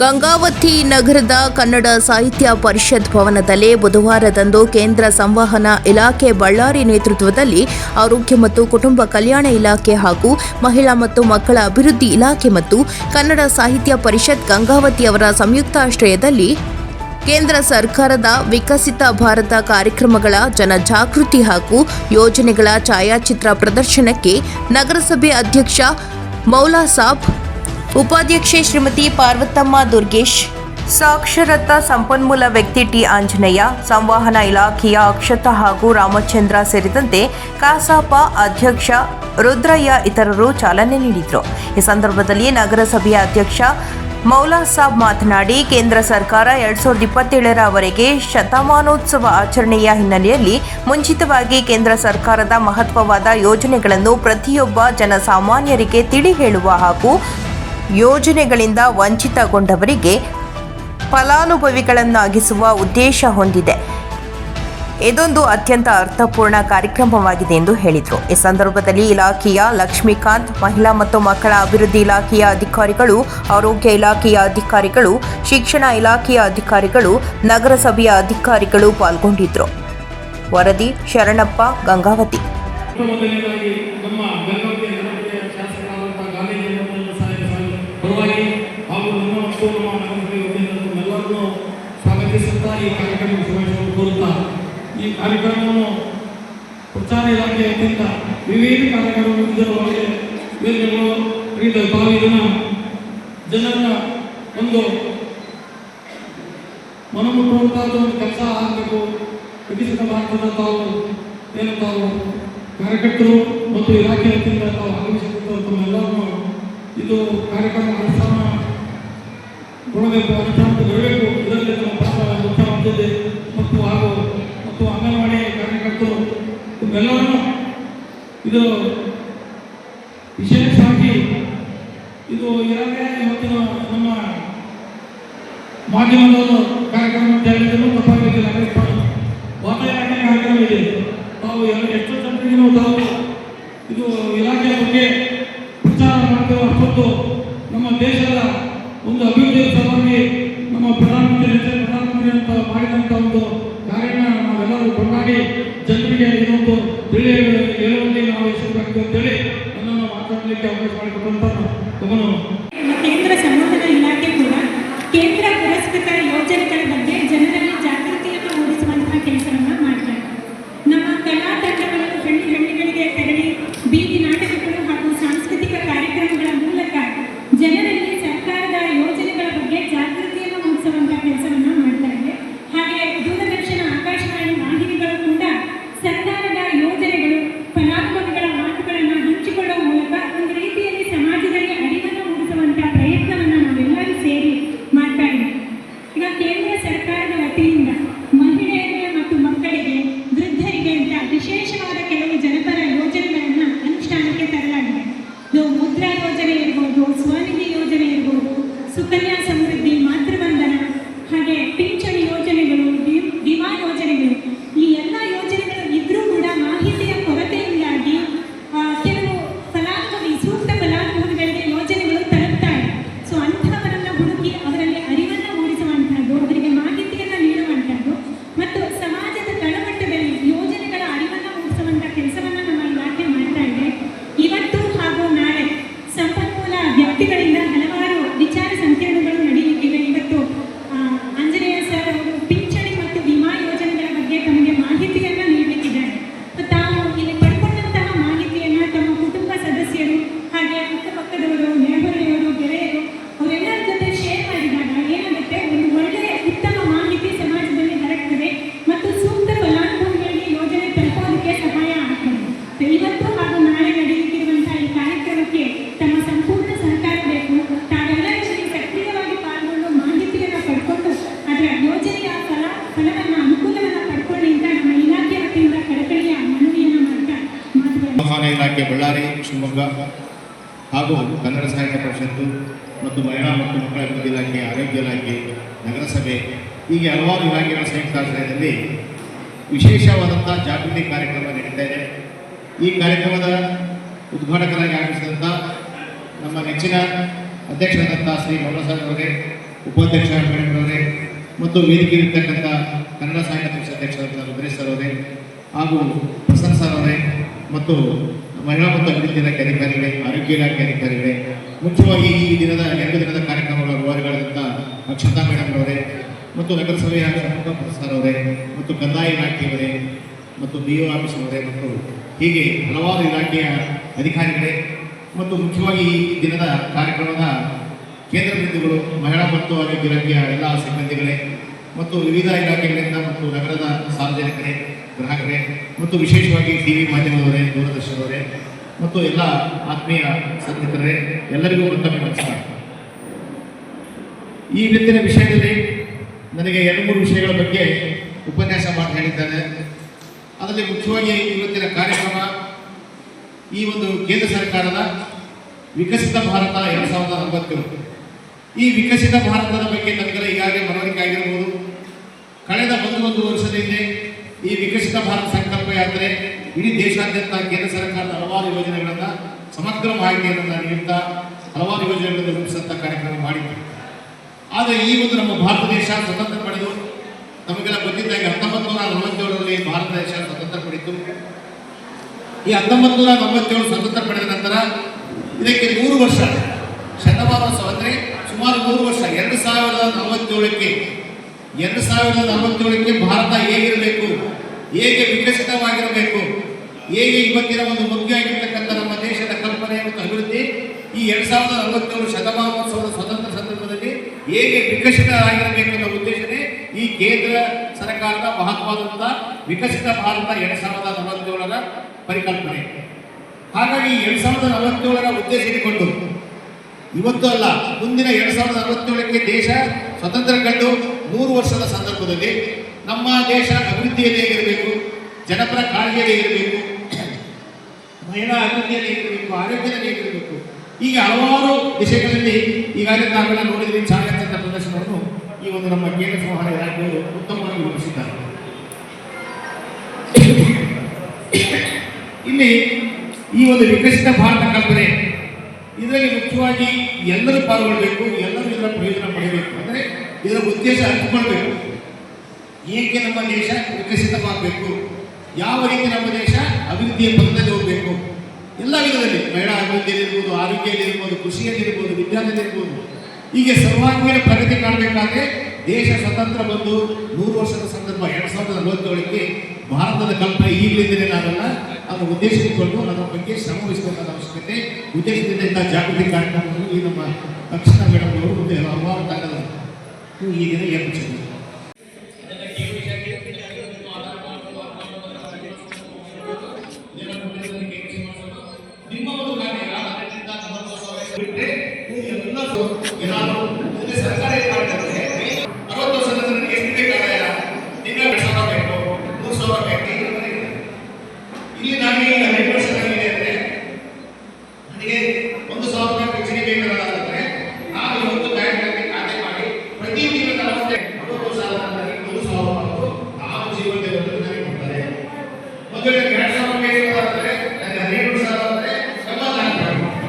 ಗಂಗಾವತಿ ನಗರದ ಕನ್ನಡ ಸಾಹಿತ್ಯ ಪರಿಷತ್ ಭವನದಲ್ಲಿ ಬುಧವಾರದಂದು ಕೇಂದ್ರ ಸಂವಹನ ಇಲಾಖೆ ಬಳ್ಳಾರಿ ನೇತೃತ್ವದಲ್ಲಿ ಆರೋಗ್ಯ ಮತ್ತು ಕುಟುಂಬ ಕಲ್ಯಾಣ ಇಲಾಖೆ ಹಾಗೂ ಮಹಿಳಾ ಮತ್ತು ಮಕ್ಕಳ ಅಭಿವೃದ್ಧಿ ಇಲಾಖೆ ಮತ್ತು ಕನ್ನಡ ಸಾಹಿತ್ಯ ಪರಿಷತ್ ಗಂಗಾವತಿ ಅವರ ಸಂಯುಕ್ತಾಶ್ರಯದಲ್ಲಿ ಕೇಂದ್ರ ಸರ್ಕಾರದ ವಿಕಸಿತ ಭಾರತ ಕಾರ್ಯಕ್ರಮಗಳ ಜನಜಾಗೃತಿ ಹಾಗೂ ಯೋಜನೆಗಳ ಛಾಯಾಚಿತ್ರ ಪ್ರದರ್ಶನಕ್ಕೆ ನಗರಸಭೆ ಅಧ್ಯಕ್ಷ ಮೌಲಾ ಸಾಬ್ ಉಪಾಧ್ಯಕ್ಷೆ ಶ್ರೀಮತಿ ಪಾರ್ವತಮ್ಮ ದುರ್ಗೇಶ್, ಸಾಕ್ಷರತಾ ಸಂಪನ್ಮೂಲ ವ್ಯಕ್ತಿ ಟಿ. ಆಂಜನೇಯ, ಸಂವಹನ ಇಲಾಖೆಯ ಅಕ್ಷತಾ ಹಾಗೂ ರಾಮಚಂದ್ರ ಸೇರಿದಂತೆ ಕಸಾಪ ಅಧ್ಯಕ್ಷ ರುದ್ರಯ್ಯ ಇತರರು ಚಾಲನೆ ನೀಡಿದರು. ಈ ಸಂದರ್ಭದಲ್ಲಿ ನಗರಸಭೆಯ ಅಧ್ಯಕ್ಷ ಮೌಲಾ ಸಾಬ್ ಮಾತನಾಡಿ, ಕೇಂದ್ರ ಸರ್ಕಾರ ಎರಡ್ ಸಾವಿರದ ಇಪ್ಪತ್ತೇಳರವರೆಗೆ ಶತಮಾನೋತ್ಸವ ಆಚರಣೆಯ ಹಿನ್ನೆಲೆಯಲ್ಲಿ ಮುಂಚಿತವಾಗಿ ಕೇಂದ್ರ ಸರ್ಕಾರದ ಮಹತ್ವವಾದ ಯೋಜನೆಗಳನ್ನು ಪ್ರತಿಯೊಬ್ಬ ಜನಸಾಮಾನ್ಯರಿಗೆ ತಿಳಿ ಹೇಳುವ ಹಾಗೂ ಯೋಜನೆಗಳಿಂದ ವಂಚಿತಗೊಂಡವರಿಗೆ ಫಲಾನುಭವಿಗಳನ್ನಾಗಿಸುವ ಉದ್ದೇಶ ಹೊಂದಿದೆ. ಇದೊಂದು ಅತ್ಯಂತ ಅರ್ಥಪೂರ್ಣ ಕಾರ್ಯಕ್ರಮವಾಗಿದೆ ಎಂದು ಹೇಳಿದರು. ಈ ಸಂದರ್ಭದಲ್ಲಿ ಇಲಾಖೆಯ ಲಕ್ಷ್ಮೀಕಾಂತ್, ಮಹಿಳಾ ಮತ್ತು ಮಕ್ಕಳ ಅಭಿವೃದ್ಧಿ ಇಲಾಖೆಯ ಅಧಿಕಾರಿಗಳು, ಆರೋಗ್ಯ ಇಲಾಖೆಯ ಅಧಿಕಾರಿಗಳು, ಶಿಕ್ಷಣ ಇಲಾಖೆಯ ಅಧಿಕಾರಿಗಳು, ನಗರಸಭೆಯ ಅಧಿಕಾರಿಗಳು ಪಾಲ್ಗೊಂಡಿದ್ದರು ವರದಿ ಶರಣಪ್ಪ ಗಂಗಾವತಿ. ಹಾಗೂ ನಮ್ಮ ಮತ್ತು ನಮ್ಮ ನಗರಸಭೆ ವತಿಯಿಂದ ಸ್ವಾಗತಿಸುತ್ತಾ ಈ ಕಾರ್ಯಕ್ರಮಕ್ಕೆ ಶುಭಾಶಯವನ್ನು ಈ ಕಾರ್ಯಕ್ರಮವನ್ನು ಪ್ರಚಾರ ಇಲಾಖೆ ವತಿಯಿಂದ ವಿವಿಧ ಕಾರ್ಯಕ್ರಮಗಳು ಇದರ ಒಳಗೆ ಜನರ ಒಂದು ಮನಮುಟ್ಟುವಂಥದ್ದು ಒಂದು ಕೆಲಸ ಆಗಬೇಕು ವಿಕಸಿತ ಭಾರತದ ತಾವು ಏನು ತಾವು ಮತ್ತು ಇಲಾಖೆ ವತಿಯಿಂದ ತಾವು ಆಗಮಿಸಿದಂಥ ಇದು ಕಾರ್ಯಕ್ರಮ ಅನುಷ್ಠಾನ ನಮ್ಮ ಮತ್ತು ಹಾಗೂ ಮತ್ತು ಅಂಗನವಾಡಿ ಕಾರ್ಯಕರ್ತರು ಇದು ವಿಶೇಷವಾಗಿ ಇದು ನಮ್ಮ ಮಾಧ್ಯಮದವರು ಕಾರ್ಯಕ್ರಮ ಅಂತ ಎಷ್ಟು ಇದು ಇಲಾಖೆಯ ಬಗ್ಗೆ ಪ್ರಚಾರ ಮಾಡ್ತೇವೆ ಅಷ್ಟೊತ್ತು ನಮ್ಮ ದೇಶದ ಒಂದು ಅಭಿವೃದ್ಧಿಯ ಸಲುವಾಗಿ ನಮ್ಮ ಹೆಸರು ಪ್ರಧಾನಮಂತ್ರಿ ಅಂತ ಮಾಡಿದಂಥ ಒಂದು ಕಾರ್ಯನ ನಾವೆಲ್ಲರೂ ಕೊಂಡಾಡಿ ಜನರಿಗೆ ಇದೊಂದು ತಿಳಿ ಹೇಳುವಲ್ಲಿ ನಾವು ಯಶಸ್ವಿಯಾಗ್ತೀವಿ ಅಂತೇಳಿ ನನ್ನನ್ನು ಮಾತಾಡಲಿಕ್ಕೆ ಅವಕಾಶ ಮಾಡಿಕೊಟ್ಟಂತ ತಮ್ಮನ್ನು ಇಲಾಖೆ ಬಳ್ಳಾರಿ, ಶಿವಮೊಗ್ಗ ಹಾಗೂ ಕನ್ನಡ ಸಾಹಿತ್ಯ ಪರಿಷತ್ತು ಮತ್ತು ಮಹಿಳಾ ಮತ್ತು ಮಕ್ಕಳ ಅಭಿವೃದ್ಧಿ ಇಲಾಖೆ, ಆರೋಗ್ಯ ಇಲಾಖೆ, ನಗರಸಭೆ, ಹೀಗೆ ಹಲವಾರು ಇಲಾಖೆಗಳ ಸಂಯುಕ್ತಾಶ್ರಯದಲ್ಲಿ ವಿಶೇಷವಾದಂಥ ಜಾಗೃತಿ ಕಾರ್ಯಕ್ರಮ ನಡೀತಾ ಇದೆ. ಈ ಕಾರ್ಯಕ್ರಮದ ಉದ್ಘಾಟಕರಾಗಿ ಆಗಮಿಸಿದಂಥ ನಮ್ಮ ನೆಚ್ಚಿನ ಅಧ್ಯಕ್ಷರಾದಂಥ ಶ್ರೀ ಬಾಬಾಸಾಹೇಬ್ ಅವರೇ, ಉಪಾಧ್ಯಕ್ಷ ಅವರೇ ಮತ್ತು ವೇದಿಕೆ ಇರ್ತಕ್ಕಂಥ ಕನ್ನಡ ಸಾಹಿತ್ಯ ಪರಿಷತ್ ಅಧ್ಯಕ್ಷರಾದಂಥ ರುದ್ರೇಶ್ ಸರ್ ಅವರೇ ಹಾಗೂ ಪ್ರಸನ್ನ ಸರ್ ಅವರೇ ಮತ್ತು ಮಹಿಳಾ ಮತ್ತು ಅಭಿವೃದ್ಧಿ ಇಲಾಖೆ ಅಧಿಕಾರಿಗಳೇ ಆರೋಗ್ಯ ಇಲಾಖೆ ಅಧಿಕಾರಿಗಳೇ ಮುಖ್ಯವಾಗಿ ಈ ದಿನದ, ಎರಡು ದಿನದ ಕಾರ್ಯಕ್ರಮಗಳ ವಿವರಗಳಾದಂಥ ಅಕ್ಷತಾ ಮೇಡಮ್ ಅವರೇ ಮತ್ತು ನಗರಸಭೆಯ ಷಣ್ಮುಖ ಸರ್ ಅವರೇ, ಮತ್ತು ಕಂದಾಯ ಇಲಾಖೆಯವರೇ ಮತ್ತು ಬಿ ಒ ಆಫೀಸ್ ಅವರೇ, ಮತ್ತು ಹೀಗೆ ಹಲವಾರು ಇಲಾಖೆಯ ಅಧಿಕಾರಿಗಳೇ, ಮತ್ತು ಮುಖ್ಯವಾಗಿ ಈ ದಿನದ ಕಾರ್ಯಕ್ರಮದ ಕೇಂದ್ರ ಬಿಂದುಗಳು ಮಹಿಳಾ ಮತ್ತು ಆರೋಗ್ಯ ಇಲಾಖೆಯ ಎಲ್ಲ ಸಿಬ್ಬಂದಿಗಳೇ ಮತ್ತು ವಿವಿಧ ಇಲಾಖೆಗಳಿಂದ ಮತ್ತು ನಗರದ ಸಾರ್ವಜನಿಕರೇ, ಗ್ರಾಹಕರೇ, ಮತ್ತು ವಿಶೇಷವಾಗಿ ಟಿ ವಿ ಮಾಧ್ಯಮದವರೇ ದೂರದರ್ಶನದವರೇ ಮತ್ತು ಎಲ್ಲ ಆತ್ಮೀಯ ಸಂಗೀತರೇ ಎಲ್ಲರಿಗೂ ಮತ್ತೊಮ್ಮೆ ನಮಸ್ಕಾರ. ಈ ಇವತ್ತಿನ ವಿಷಯದಲ್ಲಿ ನನಗೆ ಎರಡು ಮೂರು ವಿಷಯಗಳ ಬಗ್ಗೆ ಉಪನ್ಯಾಸ ಮಾಡಿ ಹೇಳಿದ್ದಾರೆ ಅದರಲ್ಲಿ ಮುಖ್ಯವಾಗಿ ಇವತ್ತಿನ ಕಾರ್ಯಕ್ರಮ ಈ ಒಂದು ಕೇಂದ್ರ ಸರ್ಕಾರದ ವಿಕಸಿತ ಭಾರತ ಎರಡು ಸಾವಿರದ ನಲವತ್ತೇಳು ಈ ವಿಕಸಿತ ಭಾರತದ ಬಗ್ಗೆ ನಮಗೆಲ್ಲ ಈಗಾಗಲೇ ಮನವರಿಕೆ ಆಗಿರಬಹುದು. ಕಳೆದ ಒಂದು ಒಂದು ವರ್ಷದ ಈ ವಿಕಸಿತ ಭಾರತ ಸಂಕಲ್ಪ ಯಾತ್ರೆ ಇಡೀ ದೇಶಾದ್ಯಂತ ಕೇಂದ್ರ ಸರ್ಕಾರದ ಹಲವಾರು ಯೋಜನೆಗಳನ್ನು, ಸಮಗ್ರ ಮಾಹಿತಿಯನ್ನು ನೀಡುತ್ತಾ ಹಲವಾರು ಯೋಜನೆಗಳನ್ನು ರೂಪಿಸುವಂಥ ಕಾರ್ಯಕ್ರಮ ಮಾಡಿತ್ತು ಆದರೆ ಈ ಒಂದು ನಮ್ಮ ಭಾರತ ದೇಶ ಸ್ವತಂತ್ರ ಪಡೆದು, ನಮಗೆಲ್ಲ ಗೊತ್ತಿದ್ದಾಗ ಹತ್ತೊಂಬತ್ತು ನೂರ ನಲವತ್ತೇಳರಲ್ಲಿ ಭಾರತ ದೇಶ ಸ್ವತಂತ್ರ ಪಡೆಯಿತು. ಈ ಹತ್ತೊಂಬತ್ತು ನೂರ ನಲವತ್ತೇಳು ಸ್ವತಂತ್ರ ಪಡೆದ ನಂತರ ಇದಕ್ಕೆ ನೂರು ವರ್ಷ ಶತಮಾನೋತ್ಸವ ಅಂದರೆ ಸುಮಾರು ಮೂರು ವರ್ಷ, ಎರಡು ಸಾವಿರದ ನಲವತ್ತೇಳಕ್ಕೆ, ಎರಡು ಸಾವಿರದ ನಲವತ್ತೇಳಕ್ಕೆ ಭಾರತ ಹೇಗಿರಬೇಕು, ಹೇಗೆ ವಿಕಸಿತವಾಗಿರಬೇಕು, ಹೇಗೆ ಇವತ್ತಿನ ಒಂದು ಮುಖ್ಯ ಆಗಿರ್ತಕ್ಕಂಥ ನಮ್ಮ ದೇಶದ ಕಲ್ಪನೆ ಮತ್ತು ಅಭಿವೃದ್ಧಿ ಈ ಎರಡು ಸಾವಿರದ ನಲವತ್ತೇಳು ಶತಮಾನೋತ್ಸವದ ಸ್ವತಂತ್ರ ಸಂದರ್ಭದಲ್ಲಿ ಹೇಗೆ ವಿಕಸಿತರಾಗಿರಬೇಕು ಅನ್ನೋ ಉದ್ದೇಶನೇ ಈ ಕೇಂದ್ರ ಸರ್ಕಾರದ ಮಹತ್ವದಂಥ ವಿಕಸಿತ ಭಾರತ ಎರಡು ಸಾವಿರದ ನಲವತ್ತೇಳರ ಪರಿಕಲ್ಪನೆ. ಹಾಗಾಗಿ ಎರಡು ಸಾವಿರದ ನಲವತ್ತೇಳರ ಉದ್ದೇಶ ಇಟ್ಟುಕೊಂಡು ಇವತ್ತು ಅಲ್ಲ, ಮುಂದಿನ ಎರಡು ಸಾವಿರದ ಅರವತ್ತೇಳಕ್ಕೆ ದೇಶ ಸ್ವತಂತ್ರ ಕಂಡು ಮೂರು ವರ್ಷದ ಸಂದರ್ಭದಲ್ಲಿ ನಮ್ಮ ದೇಶ ಅಭಿವೃದ್ಧಿಯಲ್ಲೇ ಇರಬೇಕು, ಜನಪರ ಕಾಳಜಿಯಲ್ಲಿ ಇರಬೇಕು, ಮಹಿಳಾ ಅಭಿವೃದ್ಧಿಯಲ್ಲಿ ಇರಬೇಕು, ಆರೋಗ್ಯದಲ್ಲಿ ಇರಬೇಕು. ಈಗ ಹಲವಾರು ವಿಷಯಗಳಲ್ಲಿ ಈಗಾಗಲೇ ನಾವೆಲ್ಲ ನೋಡಿದ್ವಿ. ಛಾಯಾಚಿತ್ರ ಪ್ರದರ್ಶನವನ್ನು ಈ ಒಂದು ನಮ್ಮ ಕೇಂದ್ರ ಸಂವಹನ ಇಲಾಖೆಯವರು ಉತ್ತಮವಾಗಿ ರೂಪಿಸಿದ್ದಾರೆ. ಇಲ್ಲಿ ಈ ಒಂದು ವಿಕಸಿತ ಭಾರತ ಕಲ್ಪನೆ ಇದರಲ್ಲಿ ಮುಖ್ಯವಾಗಿ ಎಲ್ಲರೂ ಪಾಲ್ಗೊಳ್ಬೇಕು, ಎಲ್ಲರೂ ಇದರ ಪ್ರಯೋಜನ ಪಡೆಯಬೇಕು ಅಂದರೆ ಇದರ ಉದ್ದೇಶ ಅರ್ಥಕೊಳ್ಬೇಕು ಏಕೆ ನಮ್ಮ ದೇಶ ವಿಕಸಿತವಾಗಬೇಕು? ಯಾವ ರೀತಿ ನಮ್ಮ ದೇಶ ಅಭಿವೃದ್ಧಿಯ ಪಥದಲ್ಲಿ ಹೋಗಬೇಕು? ಎಲ್ಲ ವಿಧದಲ್ಲಿ. ಮಹಿಳಾ ಅಭಿವೃದ್ಧಿಯಲ್ಲಿರ್ಬೋದು, ಆರೋಗ್ಯದಲ್ಲಿರ್ಬೋದು, ಕೃಷಿಯಲ್ಲಿರ್ಬೋದು, ವಿಜ್ಞಾನದಲ್ಲಿರ್ಬೋದು. ಹೀಗೆ ಸರ್ವಾಂಗೀಣ ಪ್ರಗತಿ ಕಾಣಬೇಕಾದ್ರೆ ದೇಶ ಸ್ವತಂತ್ರ ಬಂದು ನೂರು ವರ್ಷದ ಸಂದರ್ಭ, ಎರಡು ಸಾವಿರದ ನಲವತ್ತೇಳಕ್ಕೆ ಭಾರತದ ಕಲ್ಪನೆ ಈಗಲಿದ್ದರೆ ನಾವೆಲ್ಲ ಅದನ್ನು ಉದ್ದೇಶಿಸಿಕೊಂಡು ಅದರ ಬಗ್ಗೆ ಶ್ರಮ ಅವಶ್ಯಕತೆ. ಉದ್ದೇಶದಿಂದ ಜಾಗೃತಿ ಕಾರ್ಯಕ್ರಮಗಳು ಈ ನಮ್ಮ ತಕ್ಷಣ ಮೇಡಮ್ ಅವರು ಮತ್ತು ಹಲವಾರು ತಂಡದ ಈ ದಿನ ಏರ್ಪಡಿಸಿದ್ದಾರೆ ನಿಮ್ಮ ಒಂದು ಕಾರ್ಯ ಅದರಿಂದ ಬಿಟ್ಟರೆ ಎಲ್ಲರೂ ಏನಾದರೂ ಸರ್ಕಾರ ಏನು ಮಾಡ್ತಾರೆ ಅರವತ್ತು ವರ್ಷದ ನನಗೆ ಎಷ್ಟು ಬೇಕಾದ ತಿಂಗಳ ಎರಡು ಸಾವಿರ ಬೇಕು ಮೂರು ಸಾವಿರ ಬೇಕು ಇಲ್ಲಿ ನನಗೆ ಈಗ ಹನ್ನೆರಡು ವರ್ಷ ನನಗೆ ಅಂದರೆ ನನಗೆ ಒಂದು ಸಾವಿರ ರೂಪಾಯಿ ಪಿಂಚಣಿ ಬೇಕಾದ್ರೆ ನಾನು ಇವತ್ತು ಬ್ಯಾಂಕ್ನಲ್ಲಿ ಖಾತೆ ಮಾಡಿ ಪ್ರತಿ ತಿಂಗಳು ನಲವತ್ತೆ ಅರವತ್ತು ಸಾವಿರ ನನಗೆ ಒಂದು ಸಾವಿರ ಮತ್ತು ನಾನು ಜೀವನದಲ್ಲಿ ನನಗೆ ಕೊಡ್ತಾರೆ ಒಂದು ವೇಳೆ ಎರಡು ಸಾವಿರ ಬೇಕಾದ್ರೆ ನನಗೆ ಹನ್ನೆರಡು ಸಾವಿರ ಅಂದರೆ ಎಂಬತ್ನಾಲ್ಕು ರೂಪಾಯಿ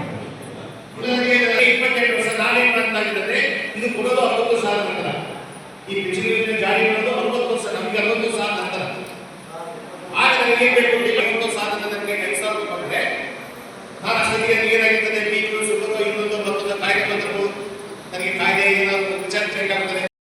ಉದಾಹರಣೆಗೆ ನನಗೆ ಇಪ್ಪತ್ತೆಂಟು ವರ್ಷ ನಾನೇನು ಮಾಡ್ತಾಗಿದ್ದರೆ ಇದು ಕೊಡೋದು ಅರವತ್ತು ಸಾವಿರ ನಂತರ ಈ ಪಿಂಚಣಿ ಯೋಜನೆ ಜಾರಿ ಮಾಡೋದು ಅರವತ್ತು ವರ್ಷ ನಮಗೆ ಅರವತ್ತು ಸಾವಿರ ನಂತರ. ಆ ಬೇಕು?